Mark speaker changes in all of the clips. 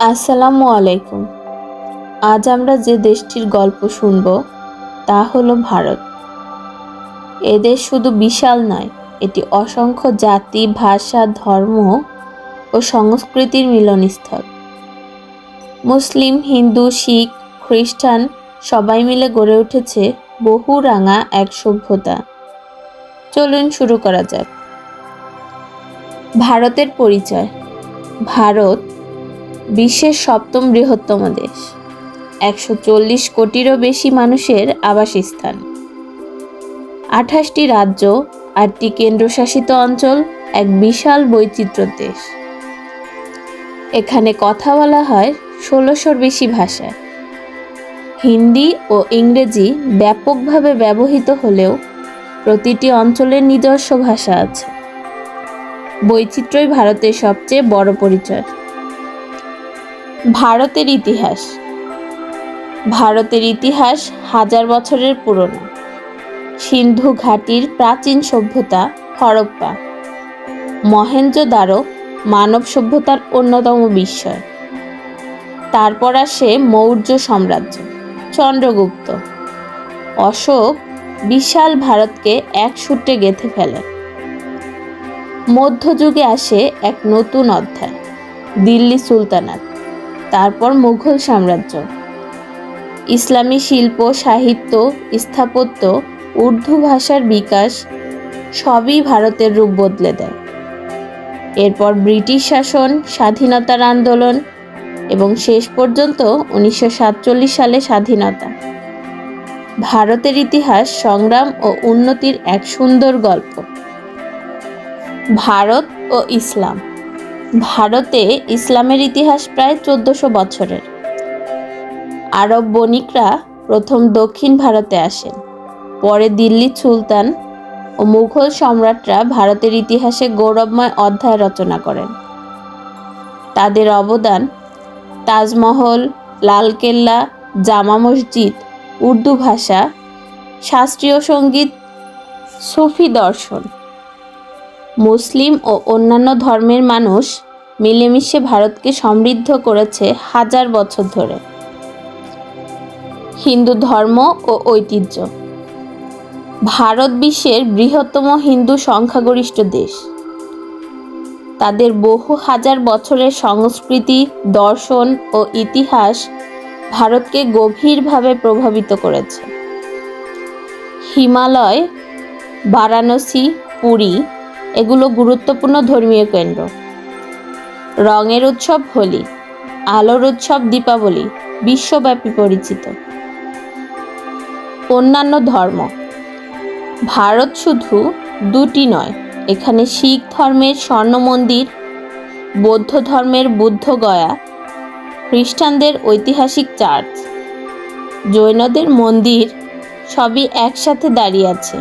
Speaker 1: আসসালামু আলাইকুম। আজ আমরা যে দেশটির গল্প শুনব, তা হলো ভারত। এদেশ শুধু বিশাল নয়, এটি অসংখ্য জাতি, ভাষা, ধর্ম ও সংস্কৃতির মিলনস্থল। মুসলিম, হিন্দু, শিখ, খ্রিস্টান সবাই মিলে গড়ে উঠেছে বহু রাঙা এক সভ্যতা। চলুন শুরু করা যাক। ভারতের পরিচয়। ভারত বিশ্বের সপ্তম বৃহত্তম দেশ। একশো চল্লিশ কোটিরও বেশি মানুষের আবাসস্থান। আঠাশটি রাজ্য, আটটি কেন্দ্রশাসিত অঞ্চল, এক বিশাল বৈচিত্র্য দেশ। এখানে কথা বলা হয় ষোলোশোর বেশি ভাষায়। হিন্দি ও ইংরেজি ব্যাপকভাবে ব্যবহৃত হলেও প্রতিটি অঞ্চলের নিজস্ব ভাষা আছে। বৈচিত্র্যই ভারতের সবচেয়ে বড় পরিচয়। ভারতের ইতিহাস। ভারতের ইতিহাস হাজার বছরের পুরনো। সিন্ধু ঘাটির প্রাচীন সভ্যতা হরপ্পা। মহেঞ্জোদারো মানব সভ্যতার অন্যতম বিস্ময়। তারপর আসে মৌর্য সাম্রাজ্য, চন্দ্রগুপ্ত। অশোক বিশাল ভারতকে এক সূত্রে গেঁথে ফেলে। মধ্যযুগে আসে এক নতুন অধ্যায়, দিল্লি সুলতানাত। তারপর মুঘল সাম্রাজ্য। ইসলামী শিল্প, সাহিত্য, স্থাপত্য, উর্দু ভাষার বিকাশ সবই ভারতের রূপ বদলে দেয়। এরপর ব্রিটিশ শাসন, স্বাধীনতার আন্দোলন এবং শেষ পর্যন্ত উনিশশো সাতচল্লিশ সালে স্বাধীনতা। ভারতের ইতিহাস সংগ্রাম ও উন্নতির এক সুন্দর গল্প। ভারত ও ইসলাম। ভারতে ইসলামের ইতিহাস প্রায় চোদ্দশো বছরের। আরব বণিকরা প্রথম দক্ষিণ ভারতে আসেন। পরে দিল্লির সুলতান ও মুঘল সম্রাটরা ভারতের ইতিহাসে গৌরবময় অধ্যায় রচনা করেন। তাদের অবদান তাজমহল, লালকেল্লা, জামা মসজিদ, উর্দু ভাষা, শাস্ত্রীয় সংগীত, সুফি দর্শন মুসলিম ও অন্যান্য ধর্মের মানুষ মিলেমিশে ভারতকে সমৃদ্ধ করেছে হাজার বছর ধরে। হিন্দু ধর্ম ও ঐতিহ্য। ভারত বিশ্বের বৃহত্তম হিন্দু সংখ্যাগরিষ্ঠ দেশ। তাদের বহু হাজার বছরের সংস্কৃতি, দর্শন ও ইতিহাস ভারতকে গভীরভাবে প্রভাবিত করেছে। হিমালয়, বারাণসী, পুরী এগুলো গুরুত্বপূর্ণ ধর্মীয় কেন্দ্র। রঙের উৎসব হোলি, আলোর উৎসব দীপাবলি, বিশ্বব্যাপী পরিচিত। অন্যান্য ধর্ম, ভারত শুধু দুটি নয়, এখানে শিখ ধর্মের স্বর্ণ মন্দির, বৌদ্ধ ধর্মের বুদ্ধ গয়া, খ্রিস্টানদের ঐতিহাসিক চার্চ, জৈনদের মন্দির সবই একসাথে দাঁড়িয়ে আছে।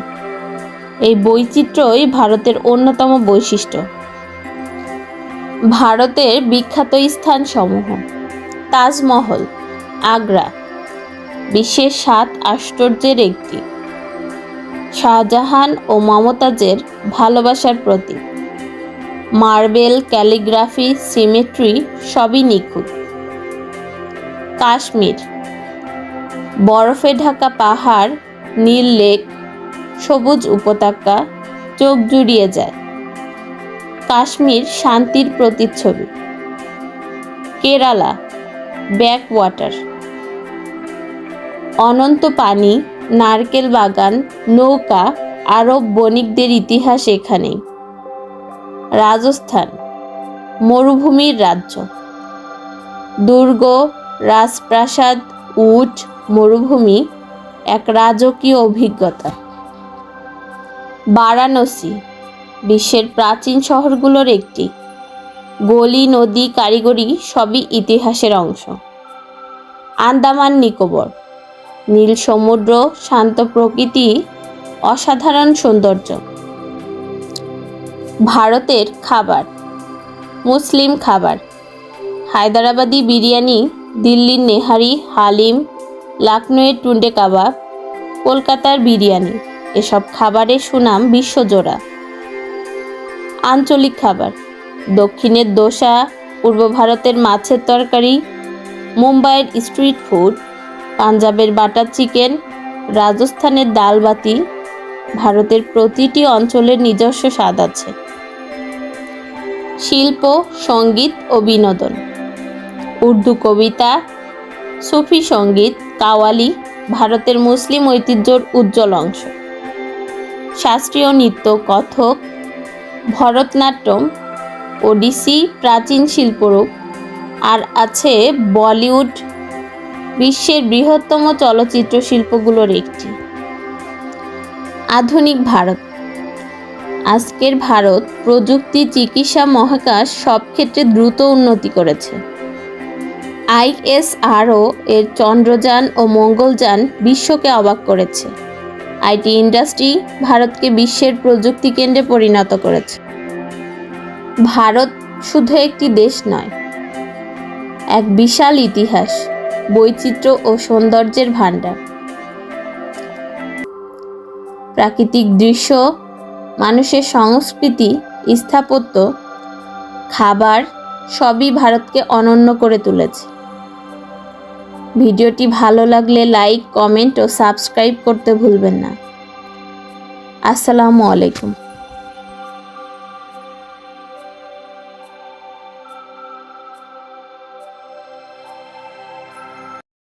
Speaker 1: এই বৈচিত্র্যই ভারতের অন্যতম বৈশিষ্ট্য। ভারতের বিখ্যাত স্থানসমূহ, তাজমহল, আগ্রা, বিশ্বের সাত আশ্চর্যের একটি। শাহজাহান ও মমতাজের ভালোবাসার প্রতীক। মার্বেল ক্যালিগ্রাফি সিমেট্রি সবই নিখুঁত। কাশ্মীর, বরফে ঢাকা পাহাড়, নীল লেক সবুজ উপত্যকা চোখ জুড়িয়ে যায়। কাশ্মীর শান্তির প্রতিচ্ছবি। কেরালা ব্যাক ওয়াটার অনন্ত পানি, নারকেল বাগান, নৌকা, আরব বণিকদের ইতিহাস এখানেই। রাজস্থান, মরুভূমির রাজ্য। দুর্গ, রাজপ্রাসাদ, উট, মরুভূমি, এক রাজকীয় অভিজ্ঞতা। বারাণসী, বিশ্বের প্রাচীন শহরগুলোর একটি। গলি, নদী, কারিগরি সবই ইতিহাসের অংশ। আন্দামান, নিকোবর। নীল সমুদ্র, শান্ত প্রকৃতি, অসাধারণ সৌন্দর্য। ভারতের খাবার, মুসলিম খাবার। হায়দ্রাবাদি বিরিয়ানি, দিল্লির নেহারি, হালিম লখনৌয়ের টুন্ডে কাবাব, কলকাতার বিরিয়ানি। এসব খাবারের সুনাম বিশ্বজোড়া। আঞ্চলিক খাবার, দক্ষিণের দোসা, পূর্ব ভারতের মাছের তরকারি, মুম্বাইয়ের স্ট্রিট ফুড, পাঞ্জাবের বাটার চিকেন, রাজস্থানের ডাল বাতি ভারতের প্রতিটি অঞ্চলের নিজস্ব স্বাদ আছে। শিল্প, সংগীত ও বিনোদন, উর্দু কবিতা, সুফি সংগীত, কাওয়ালি, ভারতের মুসলিম ঐতিহ্যর উজ্জ্বল অংশ। শাস্ত্রীয় নৃত্য, কথক, ভরতনাট্যম, ওডিসি, প্রাচীন শিল্পরূপ, আর আছে বলিউড, বিশ্বের বৃহত্তম চলচ্চিত্র শিল্পগুলোর একটি। আধুনিক ভারত। আজকের ভারত প্রযুক্তি, চিকিৎসা, মহাকাশ সব ক্ষেত্রে দ্রুত উন্নতি করেছে। আইএসআরও এর চন্দ্রযান ও মঙ্গলযান বিশ্বকে অবাক করেছে। আইটি ইন্ডাস্ট্রি ভারতকে বিশ্বের প্রযুক্তি কেন্দ্রে পরিণত করেছে। ভারত শুধু একটি দেশ নয়, এক বিশাল ইতিহাস, বৈচিত্র্য ও সৌন্দর্যের ভাণ্ডার। প্রাকৃতিক দৃশ্য, মানুষের সংস্কৃতি, স্থাপত্য, খাবার সবই ভারতকে অনন্য করে তুলেছে। ভিডিওটি ভালো লাগলে লাইক কমেন্ট ও সাবস্ক্রাইব করতে ভুলবেন না। আসসালামু আলাইকুম।